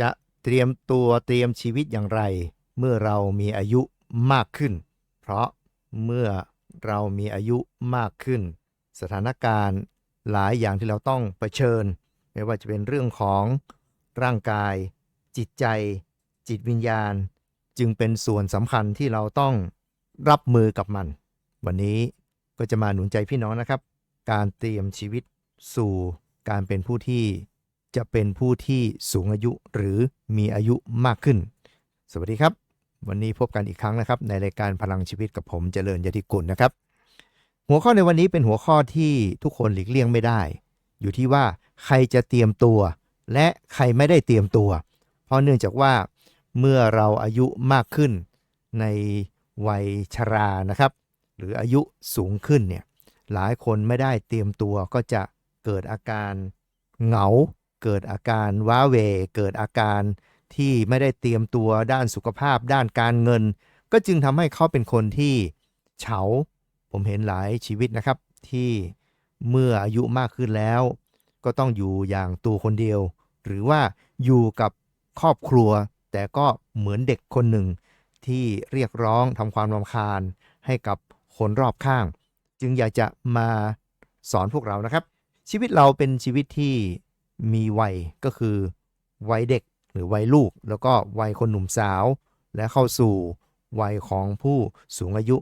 จะเตรียมตัวเตรียมชีวิตอย่างไร เมื่อเรามีอายุมากขึ้น เพราะเมื่อเรามีอายุมากขึ้น สถานการณ์หลายอย่างที่เราต้องเผชิญ ไม่ว่าจะเป็นเรื่องของร่างกาย จิตใจ จิตวิญญาณ จึงเป็นส่วนสำคัญที่เราต้องรับมือกับมัน วันนี้ก็จะมาหนุนใจพี่น้องนะครับ การเตรียมชีวิตสู่การเป็นผู้ที่ จะเป็นผู้ที่สูงอายุหรือมีอายุมากขึ้น สวัสดีครับ วันนี้พบกันอีกครั้งนะครับ ในรายการพลังชีวิตกับผมเจริญยติกุลนะครับ หัวข้อในวันนี้เป็นหัวข้อที่ทุกคนหลีกเลี่ยงไม่ได้ อยู่ที่ว่าใครจะเตรียมตัว และใครไม่ได้เตรียมตัว เพราะเนื่องจากว่าเมื่อเราอายุมากขึ้นในวัยชรานะครับ หรืออายุสูงขึ้นเนี่ยหลายคนไม่ได้เตรียมตัวก็จะเกิดอาการเหงา เกิดอาการว้าเหวเกิดอาการที่ไม่ได้เตรียมตัวด้านสุขภาพ ด้านการเงิน ก็จึงทำให้เขาเป็นคนที่เฉา ผมเห็นหลายชีวิตนะครับ ที่เมื่ออายุมากขึ้นแล้ว ก็ต้องอยู่อย่างตัวคนเดียว หรือว่าอยู่กับครอบครัว แต่ก็เหมือนเด็กคนหนึ่ง ที่เรียกร้องทำความรำคาญ ให้กับคนรอบข้าง จึงอยากจะมาสอนพวกเรานะครับ ชีวิตเราเป็นชีวิตที่ มีวัยก็คือวัยเด็กหรือวัยลูก แล้วก็วัยคนหนุ่มสาว และเข้าสู่วัยของผู้สูงอายุ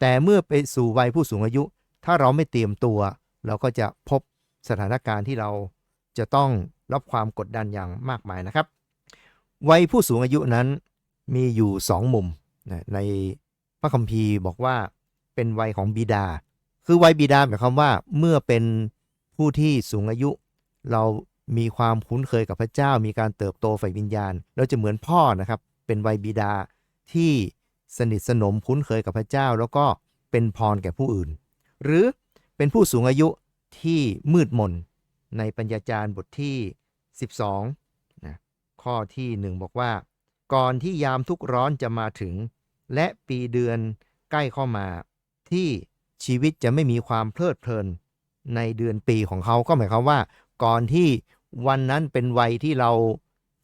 แต่เมื่อไปสู่วัยผู้สูงอายุ ถ้าเราไม่เตรียมตัว เราก็จะพบสถานการณ์ที่เราจะต้องรับความกดดันอย่างมากมายนะครับ วัยผู้สูงอายุนั้นมีอยู่สองมุมในพระคัมภีร์บอกว่าเป็นวัยของบิดา คือวัยบิดาหมายความว่าเมื่อเป็นผู้ที่สูงอายุ เรา มีความคุ้นเคยกับพระเจ้า มีการเติบโตฝ่ายวิญญาณเราจะเหมือนพ่อนะครับ เป็นวัยบิดาที่สนิทสนมคุ้นเคยกับพระเจ้า แล้วก็เป็นพรแก่ผู้อื่น หรือเป็นผู้สูงอายุที่มืดมนในปัญญาจารย์บทที่ 12นะข้อที่ 1 บอกว่า ก่อนที่ยามทุกข์ร้อนจะมาถึง และปีเดือนใกล้เข้ามา ที่ชีวิตจะไม่มีความเพลิดเพลิน ในเดือนปีของเขาก็หมายความว่า ก่อนที่ วันนั้นเป็นวัยที่เรา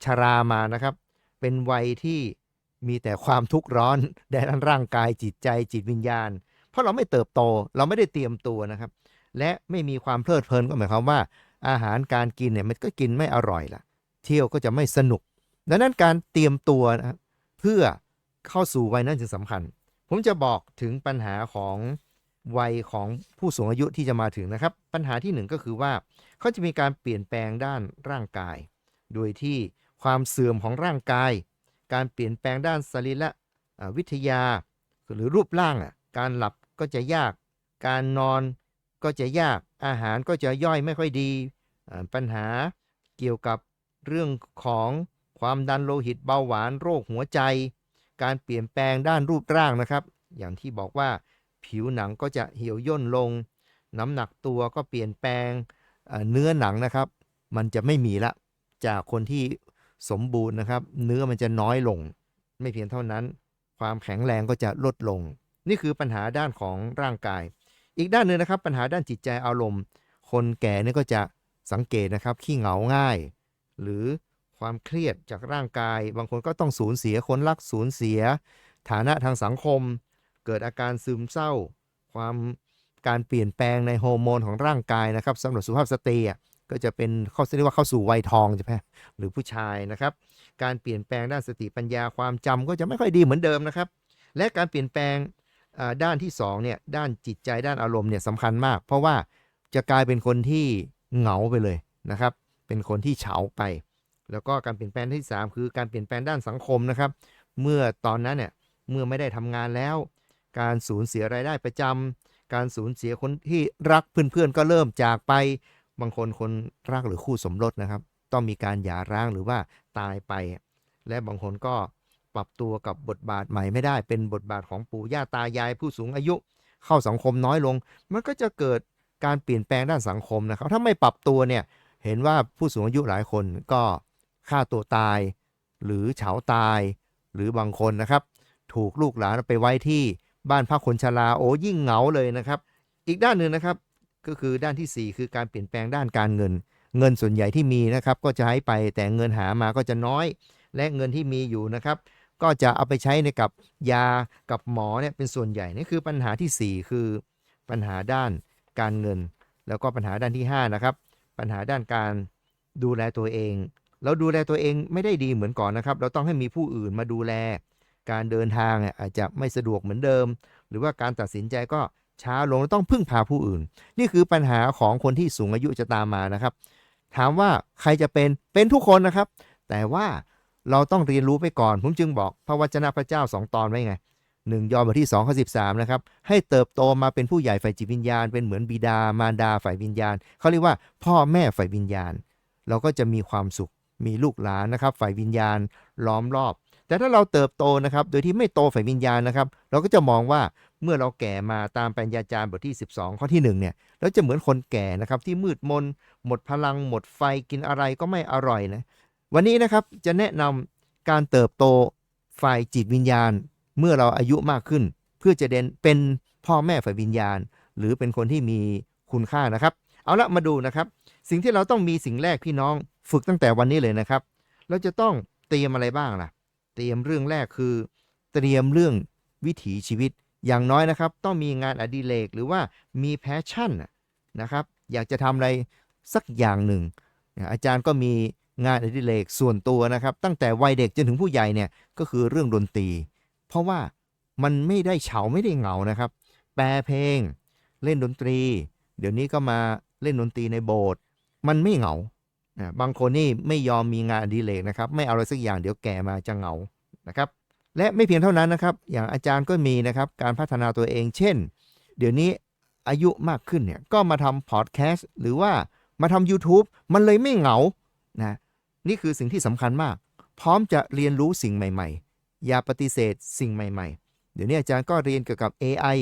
ชรามานะครับ เป็นวัยที่มีแต่ความทุกข์ร้อนแด่ด้านร่างกายจิตใจจิตวิญญาณ เพราะเราไม่เติบโตเราไม่ได้เตรียมตัวนะครับ และไม่มีความเพลิดเพลินก็หมายความว่า อาหารการกินเนี่ยมันก็กินไม่อร่อยละเที่ยวก็จะไม่สนุก ดังนั้นการเตรียมตัวนะครับเพื่อเข้าสู่วัยนั้นจึงสำคัญ ผมจะบอกถึงปัญหาของวัยของผู้สูงอายุที่จะมาถึงนะครับ ปัญหาที่หนึ่งก็คือว่า เขาจะมีการเปลี่ยนแปลงด้านร่างกาย โดยที่ความเสื่อมของร่างกาย การเปลี่ยนแปลงด้านสรีระวิทยา หรือรูปร่างอะการหลับก็จะยาก การนอนก็จะยาก อาหารก็จะย่อยไม่ค่อยดี ปัญหาเกี่ยวกับเรื่องของความดันโลหิตเบาหวานโรคหัวใจ การเปลี่ยนแปลงด้านรูปร่างนะครับ อย่างที่บอกว่าผิวหนังก็จะเหี่ยวย่นลง น้ำหนักตัวก็เปลี่ยนแปลง เนื้อหนังนะครับ มันจะไม่มีละจากคนที่สมบูรณ์นะครับ เนื้อมันจะน้อยลง ไม่เพียงเท่านั้น ความแข็งแรงก็จะลดลง นี่คือปัญหาด้านของร่างกาย อีกด้านหนึ่งนะครับ ปัญหาด้านจิตใจอารมณ์ คนแก่เนี่ยก็จะสังเกตนะครับขี้เหงาง่าย หรือความเครียดจากร่างกาย บางคนก็ต้องสูญเสียคนรักสูญเสีย ฐานะทางสังคม เกิดอาการซึมเศร้า ความ การเปลี่ยนแปลงในฮอร์โมนของร่างกายนะครับสำหรับสุภาพสตรีก็จะเป็นเขาเรียกว่าเข้าสู่วัยทองใช่ไหมหรือผู้ชายนะครับ การเปลี่ยนแปลงด้านสติปัญญาความจำก็จะไม่ค่อยดีเหมือนเดิมนะครับ และการเปลี่ยนแปลงด้านที่สองเนี่ยด้านจิตใจด้านอารมณ์เนี่ยสำคัญมาก เพราะว่าจะกลายเป็นคนที่เหงาไปเลยนะครับ เป็นคนที่เฉาไป แล้วก็การเปลี่ยนแปลงที่สามคือการเปลี่ยนแปลงด้านสังคมนะครับ เมื่อตอนนั้นเนี่ยเมื่อไม่ได้ทำงานแล้ว การสูญเสียรายได้ประจำ การสูญเสียคนที่รักเพื่อนๆก็เริ่มจากไป บางคนคนรักหรือคู่สมรสนะครับ ต้องมีการหย่าร้างหรือว่าตายไป และบางคนก็ปรับตัวกับบทบาทใหม่ไม่ได้ เป็นบทบาทของปู่ย่าตายายผู้สูงอายุ เข้าสังคมน้อยลง มันก็จะเกิดการเปลี่ยนแปลงด้านสังคมนะครับ ถ้าไม่ปรับตัวเนี่ยเห็นว่าผู้สูงอายุหลายคนก็ฆ่าตัวตาย หรือเฉาตาย หรือบางคนนะครับ ถูกลูกหลานไปไว้ที่ บ้านพักคนชราโอ้ยิ่งเหงาเลยนะครับ อีกด้านหนึ่งนะครับก็คือด้านทีสี่ 4 คือการเปลี่ยนแปลงด้านการเงิน เงินส่วนใหญ่ที่มีนะครับ ก็จะให้ไปแต่เงินหามาก็จะน้อย และเงินที่มีอยู่นะครับ ก็จะเอาไปใช้ในกับยากับหมอเนี่ยเป็นส่วนใหญ่นี่คือปัญหาทีสี่4 คือปัญหาด้านการเงิน แล้วก็ปัญหาด้านที่5นะครับปัญหาด้านการดูแลตัวเอง เราดูแลตัวเองไม่ได้ดีเหมือนก่อนนะครับ เราต้องให้มีผู้อื่นมาดูแล การเดินทางอาจจะไม่สะดวกเหมือนเดิม หรือว่าการตัดสินใจก็ช้าลงเราต้องพึ่งพาผู้อื่น นี่คือปัญหาของคนที่สูงอายุจะตามมานะครับ ถามว่าใครจะเป็นเป็นทุกคนนะครับ แต่ว่าเราต้องเรียนรู้ไปก่อน ผมจึงบอกพระวจนะพระเจ้าสองตอนไว้ไงหนึ่งยอห์นบทที่2ข้อ13นะครับให้เติบโตมาเป็นผู้ใหญ่ฝ่ายจิตวิญญาณ เป็นเหมือนบิดามารดาฝ่ายวิญญาณเขาเรียกว่าพ่อแม่ฝ่ายวิญญาณ เราก็จะมีความสุขมีลูกหลานนะครับ ฝ่ายวิญญาณล้อมรอบ แต่ถ้าเราเติบโตนะครับ โดยที่ไม่โตฝ่ายวิญญาณนะครับ เราก็จะมองว่าเมื่อเราแก่มาตามปัญญาจารย์บทที่ 12 ข้อที่1เนี่ยเราจะเหมือนคนแก่นะครับที่มืดมน หมดพลัง หมดไฟกินอะไรก็ไม่อร่อยนะวันนี้นะครับจะแนะนำการเติบโตฝ่ายจิตวิญญาณ เมื่อเราอายุมากขึ้น เพื่อจะเด่นเป็นพ่อแม่ฝ่ายวิญญาณ หรือเป็นคนที่มีคุณค่านะครับ เอาละมาดูนะครับ สิ่งที่เราต้องมีสิ่งแรกพี่น้อง ฝึกตั้งแต่วันนี้เลยนะครับ เราจะต้องเตรียมอะไรบ้างล่ะ เตรียมเรื่องแรกคือ เตรียมเรื่องวิถีชีวิต อย่างน้อยนะครับ ต้องมีงานอดิเรกหรือว่ามีแพชชั่นนะครับ อยากจะทำอะไรสักอย่างหนึ่ง อาจารย์ก็มีงานอดิเรกส่วนตัวนะครับ ตั้งแต่วัยเด็กจนถึงผู้ใหญ่เนี่ยก็คือเรื่องดนตรี เพราะว่ามันไม่ได้เฉาไม่ได้เหงานะครับ แปลเพลง เล่นดนตรี เดี๋ยวนี้ก็มาเล่นดนตรีในโบสถ์มันไม่เหงา บางคนนี่ไม่ยอมมีงานอดิเรกนะครับ ไม่เอาอะไรสักอย่างเดี๋ยวแก่มาจะเหงานะครับ และไม่เพียงเท่านั้นนะครับ อย่างอาจารย์ก็มีนะครับ การพัฒนาตัวเอง เช่น เดี๋ยวนี้อายุมากขึ้นเนี่ยก็มาทำพอดแคสต์หรือว่ามาทำ YouTube มันเลยไม่เหงานะนี่คือสิ่งที่สำคัญมาก พร้อมจะเรียนรู้สิ่งใหม่ ๆ อย่าปฏิเสธสิ่งใหม่ ๆ เดี๋ยวนี้อาจารย์ก็เรียนเกี่ยวกับ AI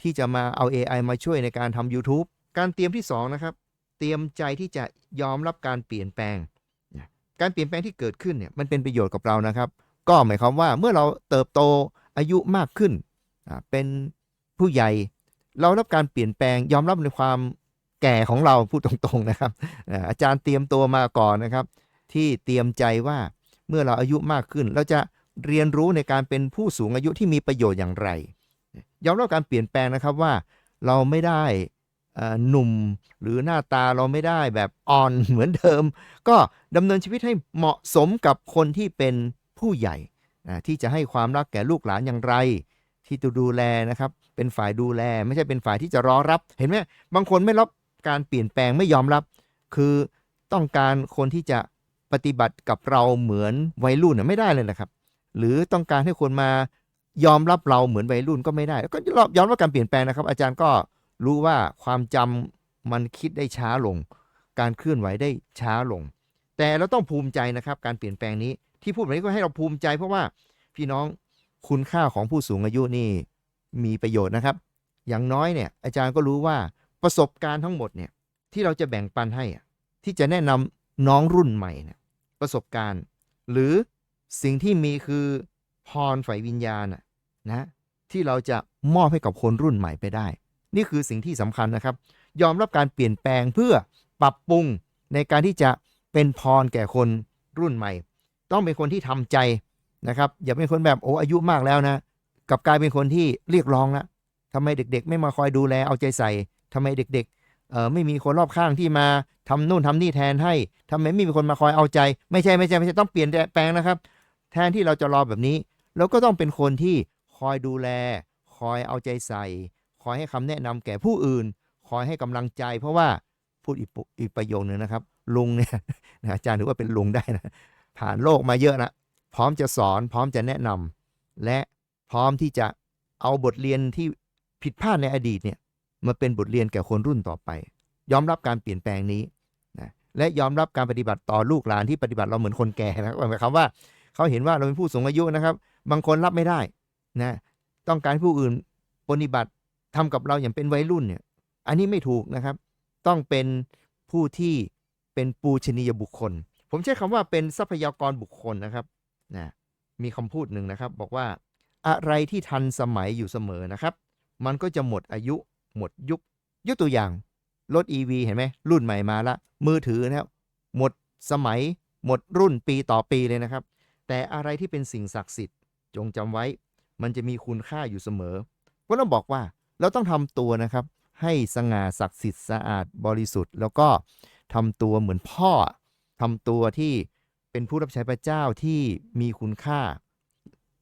ที่จะมาเอา AI มาช่วยในการทำ YouTube การเตรียมที่สองนะครับ ตรียมใจที่จะยอมรับการเปลี่ยนแปลง การเปลี่ยนแปลงที่เกิดขึ้นเนี่ยมันเป็นประโยชน์กับเรานะครับ ก็หมายความว่าเมื่อเราเติบโตอายุมากขึ้น เป็นผู้ใหญ่ เรารับการเปลี่ยนแปลง ยอมรับในความแก่ของเราพูดตรงๆนะครับ อาจารย์เตรียมตัวมาก่อนนะครับ ที่เตรียมใจว่าเมื่อเราอายุมากขึ้น เราจะเรียนรู้ในการเป็นผู้สูงอายุที่มีประโยชน์อย่างไร ยอมรับการเปลี่ยนแปลงนะครับว่าเราไม่ได้ หนุ่มหรือหน้าตาเราไม่ได้แบบอ่อนเหมือนเดิม ก็ดำเนินชีวิตให้เหมาะสมกับคนที่เป็นผู้ใหญ่นะที่จะให้ความรักแก่ลูกหลานอย่างไร ที่จะดูแลนะครับ เป็นฝ่ายดูแลไม่ใช่เป็นฝ่ายที่จะรอรับ เห็นไหมบางคนไม่รับการเปลี่ยนแปลงไม่ยอมรับ คือต้องการคนที่จะปฏิบัติกับเราเหมือนวัยรุ่นน่ะไม่ได้เลยนะครับ หรือต้องการให้คนมายอมรับเราเหมือนวัยรุ่นก็ไม่ได้ ก็ยอมรับการเปลี่ยนแปลงนะครับ อาจารย์ก็ รู้ว่าความจำมันคิดได้ช้าลง การเคลื่อนไหวได้ช้าลง แต่เราต้องภูมิใจนะครับ การเปลี่ยนแปลงนี้ที่พูดแบบนี้ก็ให้เราภูมิใจ เพราะว่าพี่น้องคุณค่าของผู้สูงอายุนี่มีประโยชน์นะครับ อย่างน้อยเนี่ยอาจารย์ก็รู้ว่าประสบการณ์ทั้งหมดเนี่ยที่เราจะแบ่งปันให้อะที่จะแนะนำน้องรุ่นใหม่เนี่ยประสบการณ์ หรือสิ่งที่มีคือพรฝ่ายวิญญาณนะที่เราจะมอบให้กับคนรุ่นใหม่ไปได้ นี่คือสิ่งที่สำคัญนะครับ ยอมรับการเปลี่ยนแปลงเพื่อปรับปรุงในการที่จะเป็นพรแก่คนรุ่นใหม่ ต้องเป็นคนที่ทำใจนะครับ อย่าเป็นคนแบบโอ้อายุมากแล้วนะกับกลายเป็นคนที่เรียกร้องละทำไมเด็ก ๆ ไม่มาคอยดูแลเอาใจใส่ทำไมเด็ก ๆเออไม่มีคนรอบข้างที่มาทำนู่นทำนี่แทนให้ทำไมไม่มีคนมาคอยเอาใจ ไม่ใช่ไม่ใช่ไม่ใช่ต้องเปลี่ยนแปลงนะครับ แทนที่เราจะรอแบบนี้เราก็ต้องเป็นคนที่คอยดูแล คอยเอาใจใส่ คอยให้คำแนะนำแก่ผู้อื่น คอยให้กำลังใจ เพราะว่าพูดอีกประโยคนึงนะครับ ลุงเนี่ยนะอาจารย์ถือว่าเป็นลุงได้นะผ่านโลกมาเยอะนะพร้อมจะสอน พร้อมจะแนะนำและพร้อมที่จะเอาบทเรียนที่ผิดพลาดในอดีตเนี่ยมาเป็นบทเรียนแก่คนรุ่นต่อไป ยอมรับการเปลี่ยนแปลงนี้นะและยอมรับการปฏิบัติต่อลูกหลานที่ปฏิบัติเราเหมือนคนแก่นะหมายความว่าเขาเห็นว่าเราเป็นผู้สูงอายุนะครับ บางคนรับไม่ได้นะต้องการให้ผู้อื่นปฏิบัติ ทำกับเราอย่างเป็นวัยรุ่นเนี่ย อันนี้ไม่ถูกนะครับ ต้องเป็นผู้ที่เป็นปูชนียบุคคล ผมใช้คำว่าเป็นทรัพยากรบุคคลนะครับนะมีคำพูดหนึ่งนะครับ บอกว่าอะไรที่ทันสมัยอยู่เสมอนะครับ มันก็จะหมดอายุ หมดยุคยกตัวอย่างรถ EV เห็นไหมรุ่นใหม่มาละ มือถือนะครับหมดสมัย หมดรุ่นปีต่อปีเลยนะครับ แต่อะไรที่เป็นสิ่งศักดิ์สิทธิ์ จงจำไว้ มันจะมีคุณค่าอยู่เสมอเพราะเราบอกว่า เราต้องทำตัวนะครับ ให้สง่าศักดิ์สิทธิ์สะอาดบริสุทธิ์ แล้วก็ทำตัวเหมือนพ่อทำตัวที่เป็นผู้รับใช้พระเจ้าที่มีคุณค่า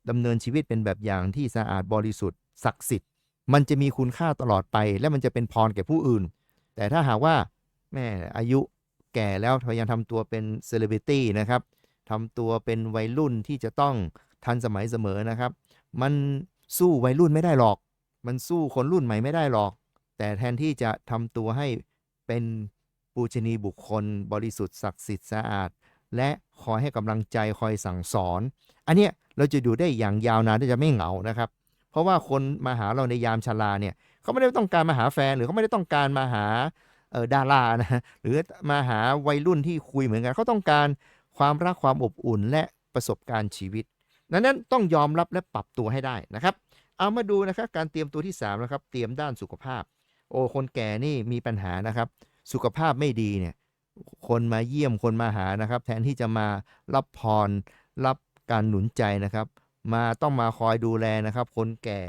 ดำเนินชีวิตเป็นแบบอย่างที่สะอาดบริสุทธิ์ศักดิ์สิทธิ์ มันจะมีคุณค่าตลอดไป และมันจะเป็นพรแก่ผู้อื่น แต่ถ้าหากว่าแม่อายุแก่แล้วพยายามทำตัวเป็นเซเลบริตี้นะครับทำตัวเป็นวัยรุ่นที่จะต้องทันสมัยเสมอนะครับ มันสู้วัยรุ่นไม่ได้หรอก มันสู้คนรุ่นใหม่ไม่ได้หรอก แต่แทนที่จะทำตัวให้เป็นปูชนีบุคคล บริสุทธิ์ศักดิ์สิทธิ์สะอาด และคอยให้กำลังใจคอยสั่งสอน อันเนี้ยเราจะอยู่ได้อย่างยาวนานที่จะไม่เหงานะครับ เพราะว่าคนมาหาเราในยามชราเนี่ยเขาไม่ได้ต้องการมาหาแฟน หรือเขาไม่ได้ต้องการมาหาเออดารานะหรือมาหาวัยรุ่นที่คุยเหมือนกันเขาต้องการความรักความอบอุ่นและประสบการณ์ชีวิตดังนั้นต้องยอมรับและปรับตัวให้ได้นะครับ เอามาดูนะครับการเตรียมตัวที่3นะครับเตรียมด้านสุขภาพ โอ้คนแก่นี่มีปัญหานะครับ สุขภาพไม่ดีเนี่ยคนมาเยี่ยมคนมาหานะครับ แทนที่จะมารับพรรับการหนุนใจนะครับ มาต้องมาคอยดูแลนะครับ คนแก่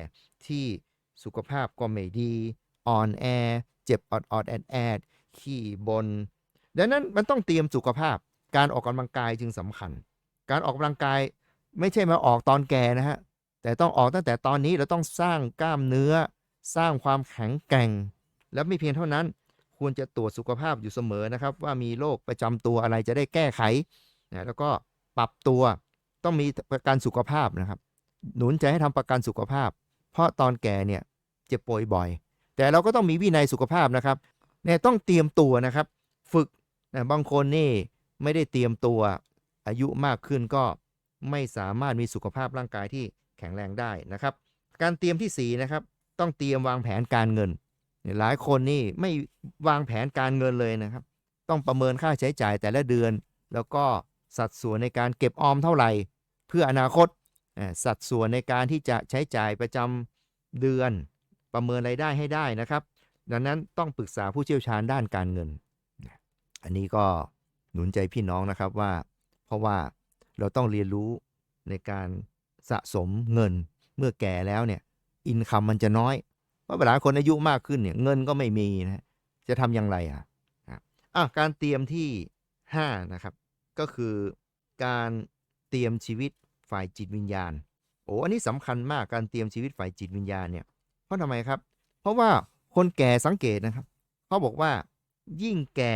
ที่สุขภาพก็ไม่ดีอ่อนแอเจ็บออดออดแอดแอดขี้บนดังนั้นมันต้องเตรียมสุขภาพ การออกกำลังกายจึงสำคัญ การออกกำลังกายไม่ใช่มาออกตอนแก่นะฮะ แต่ต้องออกตั้งแต่ตอนนี้เราต้องสร้างกล้ามเนื้อ สร้างความแข็งแกร่ง และไม่เพียงเท่านั้น ควรจะตรวจสุขภาพอยู่เสมอนะครับ ว่ามีโรคประจำตัวอะไรจะได้แก้ไขนะแล้วก็ปรับตัวต้องมีประกันสุขภาพนะครับ หนุนใจให้ทำประกันสุขภาพ เพราะตอนแก่เนี่ยเจ็บป่วยบ่อย แต่เราก็ต้องมีวินัยสุขภาพนะครับเนี่ยต้องเตรียมตัวนะครับ ฝึกนะบางคนนี่ไม่ได้เตรียมตัวอายุมากขึ้นก็ไม่สามารถมีสุขภาพร่างกายที่ แข็งแรงได้นะครับ การเตรียมที่4นะครับต้องเตรียมวางแผนการเงิน หลายคนนี่ไม่วางแผนการเงินเลยนะครับ ต้องประเมินค่าใช้จ่ายแต่ละเดือน แล้วก็สัดส่วนในการเก็บออมเท่าไหร่ เพื่ออนาคตสัดส่วนในการที่จะใช้จ่ายประจำเดือนประเมินรายได้ให้ได้นะครับ ดังนั้นต้องปรึกษาผู้เชี่ยวชาญด้านการเงิน อันนี้ก็หนุนใจพี่น้องนะครับว่า เพราะว่าเราต้องเรียนรู้ในการ สะสมเงินเมื่อแก่แล้วเนี่ยอินคัมมันจะน้อย เพราะเวลาคนอายุมากขึ้นเนี่ยเงินก็ไม่มีนะจะทำอย่างไรอะครับอะการเตรียมที่ 5 นะครับ ก็คือการเตรียมชีวิตฝ่ายจิตวิญญาณโอ้อันนี้สำคัญมากการเตรียมชีวิตฝ่ายจิตวิญญาณเนี่ยเพราะทำไมครับ เพราะว่าคนแก่สังเกตนะครับเขาบอกว่ายิ่งแก่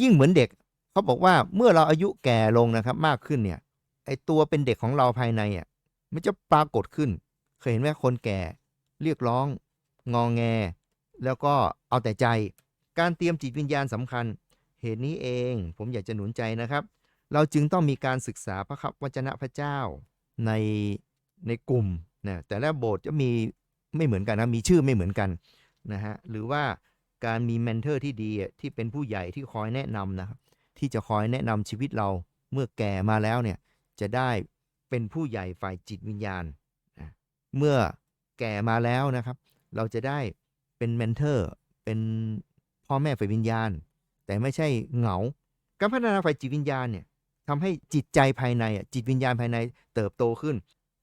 ยิ่งเหมือนเด็กเขาบอกว่าเมื่อเราอายุแก่ลงนะครับ มากขึ้นเนี่ยไอตัวเป็นเด็กของเราภายในอะ มันจะปรากฏขึ้น เคยเห็นไหมคนแก่เรียกร้อง งองแง แล้วก็เอาแต่ใจ การเตรียมจิตวิญญาณสำคัญ เหตุนี้เองผมอยากจะหนุนใจนะครับ เราจึงต้องมีการศึกษาพระคับวจนะพระเจ้าในในกลุ่มนะแต่ละโบสถ์จะมีไม่เหมือนกันนะมีชื่อไม่เหมือนกันนะฮะหรือว่าการมีเมนเทอร์ที่ดีที่เป็นผู้ใหญ่ที่คอยแนะนำนะครับที่จะคอยแนะนำชีวิตเราเมื่อแก่มาแล้วเนี่ยจะได้ เป็นผู้ใหญ่ฝ่ายจิตวิญญาณนะเมื่อแก่มาแล้วนะครับ เราจะได้เป็นเมนเทอร์ เป็นพ่อแม่ฝ่ายวิญญาณ แต่ไม่ใช่เหงา การพัฒนาฝ่ายจิตวิญญาณเนี่ยทำให้จิตใจภายในจิตวิญญาณภายในเติบโตขึ้น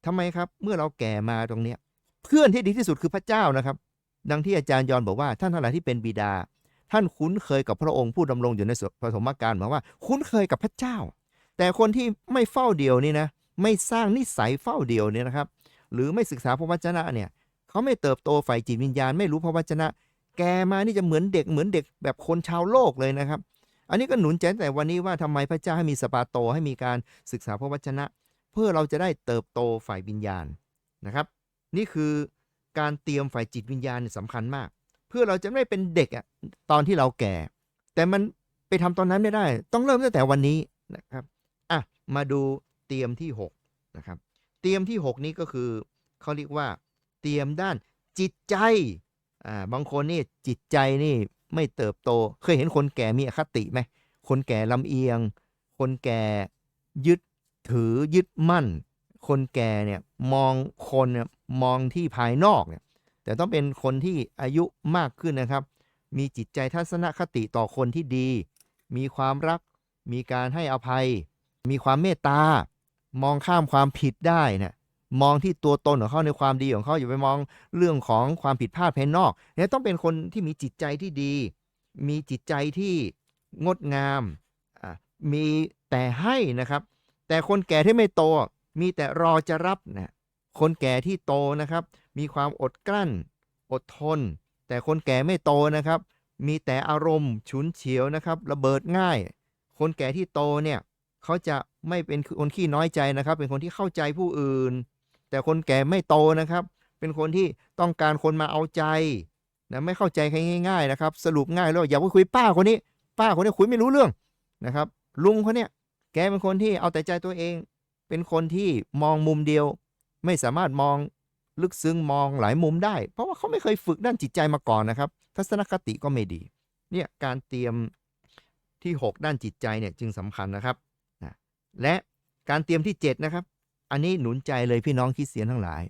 ทำไมครับ เมื่อเราแก่มาตรงเนี้ยเพื่อนที่ดีที่สุดคือพระเจ้านะครับ ดังที่อาจารย์ยอนบอกว่าท่านทั้งหลายที่เป็นบิดา ท่านคุ้นเคยกับพระองค์ผู้ดำรงอยู่ในปฐมกาลหมายว่า คุ้นเคยกับพระเจ้า แต่คนที่ไม่เฝ้าเดียวนี่นะ ไม่สร้างนิสัยเฝ้าเดียวเนี่ยนะครับ หรือไม่ศึกษาพระวจนะเนี่ยเขาไม่เติบโตฝ่ายจิตวิญญาณ ไม่รู้พระวจนะ แกมานี่จะเหมือนเด็กเหมือนเด็กแบบคนชาวโลกเลยนะครับ อันนี้ก็หนุนใจตั้งแต่วันนี้ว่าทำไมพระเจ้าให้มีสปาโตให้มีการศึกษาพระวจนะ เพื่อเราจะได้เติบโตฝ่ายวิญญาณนะครับ นี่คือการเตรียมฝ่ายจิตวิญญาณเนี่ยสำคัญมาก เพื่อเราจะไม่เป็นเด็กอะตอนที่เราแก่ แต่มันไปทำตอนนั้นไม่ได้ ต้องเริ่มตั้งแต่วันนี้นะครับอะมาดู เตรียมที่6นะครับเตรียมที่ 6 นี้ก็คือเขาเรียกว่า เตรียมด้านจิตใจอ่าบางคนนี่จิตใจนี่ไม่เติบโต เคยเห็นคนแก่มีอคติไหมคนแก่ลำเอียง คนแก่ยึดถือยึดมั่น คนแก่เนี่ยมองคนเนี่ยมองที่ภายนอกเนี่ยแต่ต้องเป็นคนที่อายุมากขึ้นนะครับ มีจิตใจทัศนคติต่อคนที่ดี มีความรัก มีการให้อภัย มีความเมตตา มองข้ามความผิดได้นะมองที่ตัวตนของเขาในความดีของเขาอย่าไปมองเรื่องของความผิดพลาดภายนอกเนี่ยต้องเป็นคนที่มีจิตใจที่ดี มีจิตใจที่งดงามมีแต่ให้นะครับ แต่คนแก่ที่ไม่โต มีแต่รอจะรับนะคนแก่ที่โตนะครับ มีความอดกลั้น อดทน แต่คนแก่ไม่โตนะครับ มีแต่อารมณ์ฉุนเฉียวนะครับ ระเบิดง่าย คนแก่ที่โตเนี่ยเขาจะ ไม่เป็นคนขี้น้อยใจนะครับ เป็นคนที่เข้าใจผู้อื่น แต่คนแก่ไม่โตนะครับ เป็นคนที่ต้องการคนมาเอาใจนะไม่เข้าใจใครง่าย ๆ นะครับ สรุปง่ายแล้วอย่าไปคุยป้าคนนี้ ป้าคนนี้คุยไม่รู้เรื่องนะครับ ลุงคนเนี้ยแกเป็นคนที่เอาแต่ใจตัวเอง เป็นคนที่มองมุมเดียว ไม่สามารถมองลึกซึ้งมองหลายมุมได้ เพราะว่าเขาไม่เคยฝึกด้านจิตใจมาก่อนนะครับ ทัศนคติก็ไม่ดี เนี่ยการเตรียมที่ 6 ด้านจิตใจเนี่ยจึงสำคัญนะครับ และการเตรียมที่ 7 นะครับ อันนี้หนุนใจเลยพี่น้องคริสเตียนทั้งหลาย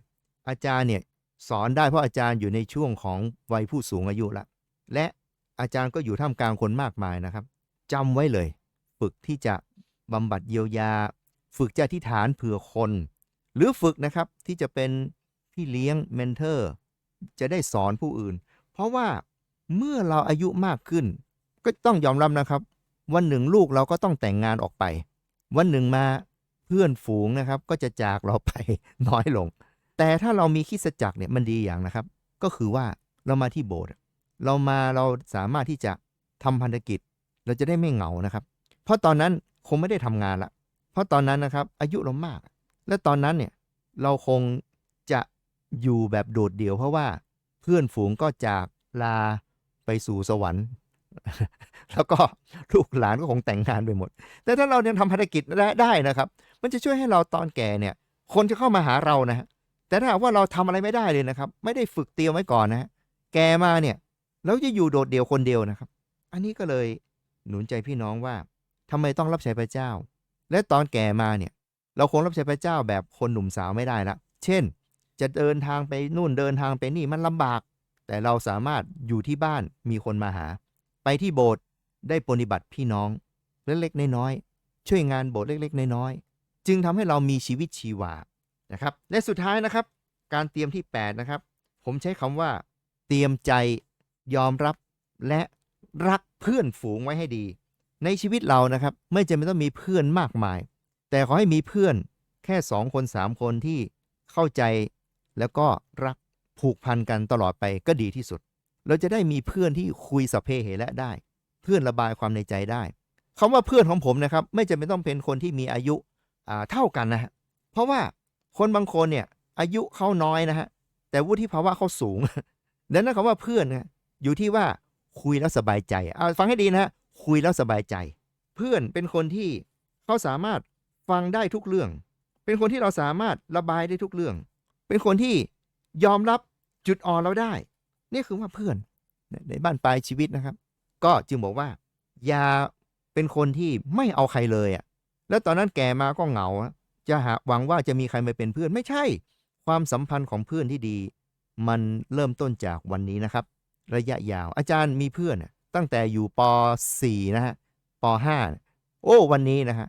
อาจารย์เนี่ยสอนได้เพราะอาจารย์อยู่ในช่วงของวัยผู้สูงอายุละ และอาจารย์ก็อยู่ท่ามกลางคนมากมายนะครับจำไว้เลย ฝึกที่จะบำบัดเยียวยา ฝึกจะอธิฐานเผื่อคน หรือฝึกนะครับที่จะเป็นพี่เลี้ยงเมนเทอร์จะได้สอนผู้อื่น เพราะว่าเมื่อเราอายุมากขึ้น ก็ต้องยอมรับนะครับ วันหนึ่งลูกเราก็ต้องแต่งงานออกไป วันหนึ่งมาเพื่อนฝูงนะครับ ก็จะจากเราไปน้อยลง แต่ถ้าเรามีคิดสจักรเนี่ยมันดีอย่างนะครับ ก็คือว่าเรามาที่โบสถ์เรามาเราสามารถที่จะทำพันธกิจ เราจะได้ไม่เหงานะครับ เพราะตอนนั้นคงไม่ได้ทำงานละ เพราะตอนนั้นนะครับ อายุเรามาก และตอนนั้นเนี่ยเราคงจะอยู่แบบโดดเดี่ยวเพราะว่าเพื่อนฝูงก็จากลาไปสู่สวรรค์ แล้วก็ลูกหลานก็คงแต่งงานไปหมด แต่ถ้าเรายังทำภารกิจได้ได้นะครับ มันจะช่วยให้เราตอนแก่เนี่ย คนจะเข้ามาหาเรานะแต่ถ้าว่าเราทำอะไรไม่ได้เลยนะครับ ไม่ได้ฝึกเตรียมไว้ก่อนนะแก่มาเนี่ยเราจะอยู่โดดเดี่ยวคนเดียวนะครับ อันนี้ก็เลยหนุนใจพี่น้องว่าทำไมต้องรับใช้พระเจ้า และตอนแก่มาเนี่ย เราคงรับใช้พระเจ้าแบบคนหนุ่มสาวไม่ได้ละเช่น จะเดินทางไปนู่นเดินทางไปนี่มันลำบาก แต่เราสามารถอยู่ที่บ้านมีคนมาหา ไปที่โบสถ์ได้ปฏิบัติพี่น้องเล็กๆน้อยๆช่วยงานโบสถ์เล็กๆน้อยๆจึงทำให้เรามีชีวิตชีวานะครับ และสุดท้ายนะครับ การเตรียมที่ 8 นะครับ ผมใช้คำว่า เตรียมใจยอมรับและรักเพื่อนฝูงไว้ให้ดี ในชีวิตเรานะครับ ไม่จำเป็นต้องมีเพื่อนมากมาย แต่ขอให้มีเพื่อนแค่สองคนสามคนที่เข้าใจแล้วก็รักผูกพันกันตลอดไปก็ดีที่สุด เราจะได้มีเพื่อนที่คุยสพเพเหระได้ เพื่อนระบายความในใจได้คำว่าเพื่อนของผมนะครับ ไม่จำเป็นต้องเป็นคนที่มีอายุเท่ากันนะฮะเพราะว่าคนบางคนเนี่ยอายุเขาน้อยนะฮะแต่วุฒิภาวะเขาสูงดังนั้นคำว่าเพื่อนนะอยู่ที่ว่าคุยแล้วสบายใจอ่าฟังให้ดีนะฮะคุยแล้วสบายใจ เพื่อนเป็นคนที่เขาสามารถฟังได้ทุกเรื่อง เป็นคนที่เราสามารถระบายได้ทุกเรื่อง เป็นคนที่ยอมรับจุดอ่อนเราได้ นี่คือว่าเพื่อนในบ้านปลายชีวิตนะครับ ก็จึงบอกว่า อย่าเป็นคนที่ไม่เอาใครเลยอะ แล้วตอนนั้นแกมาก็เหงา จะหาหวังว่าจะมีใครมาเป็นเพื่อนไม่ใช่ ความสัมพันธ์ของเพื่อนที่ดี มันเริ่มต้นจากวันนี้นะครับ ระยะยาวอาจารย์มีเพื่อนตั้งแต่อยู่ป .4 นะฮะป .5 โอ้วันนี้นะฮะ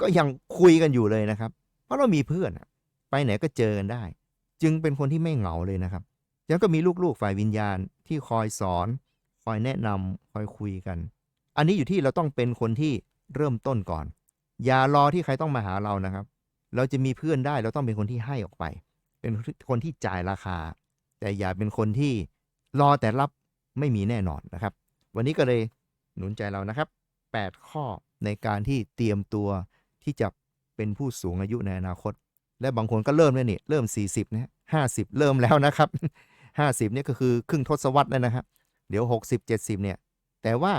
ก็ยังคุยกันอยู่เลยนะครับ เพราะเรามีเพื่อนไปไหนก็เจอกันได้ จึงเป็นคนที่ไม่เหงาเลยนะครับ แล้วก็มีลูกๆฝ่ายวิญญาณที่คอยสอน คอยแนะนำคอยคุยกัน อันนี้อยู่ที่เราต้องเป็นคนที่เริ่มต้นก่อน อย่ารอที่ใครต้องมาหาเรานะครับ เราจะมีเพื่อนได้เราต้องเป็นคนที่ให้ออกไป เป็นคนที่จ่ายราคา แต่อย่าเป็นคนที่รอแต่รับไม่มีแน่นอนนะครับ วันนี้ก็เลยหนุนใจเรานะครับ 8 ข้อในการที่เตรียมตัวที่จะเป็นผู้สูงอายุในอนาคต และบางคนก็เริ่มแล้วนี่เริ่ม 40นะห้าสิบเริ่มแล้วนะครับ 50เนี่ยก็คือครึ่งทศวรรษแล้วนะครับ เดี๋ยว 60 70เนี่ย แต่ว่า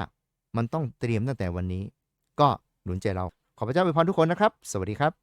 มันต้องเตรียมตั้งแต่วันนี้ ก็หนุนใจเรา ขอพระเจ้าอวยพรทุกคนนะครับ สวัสดีครับ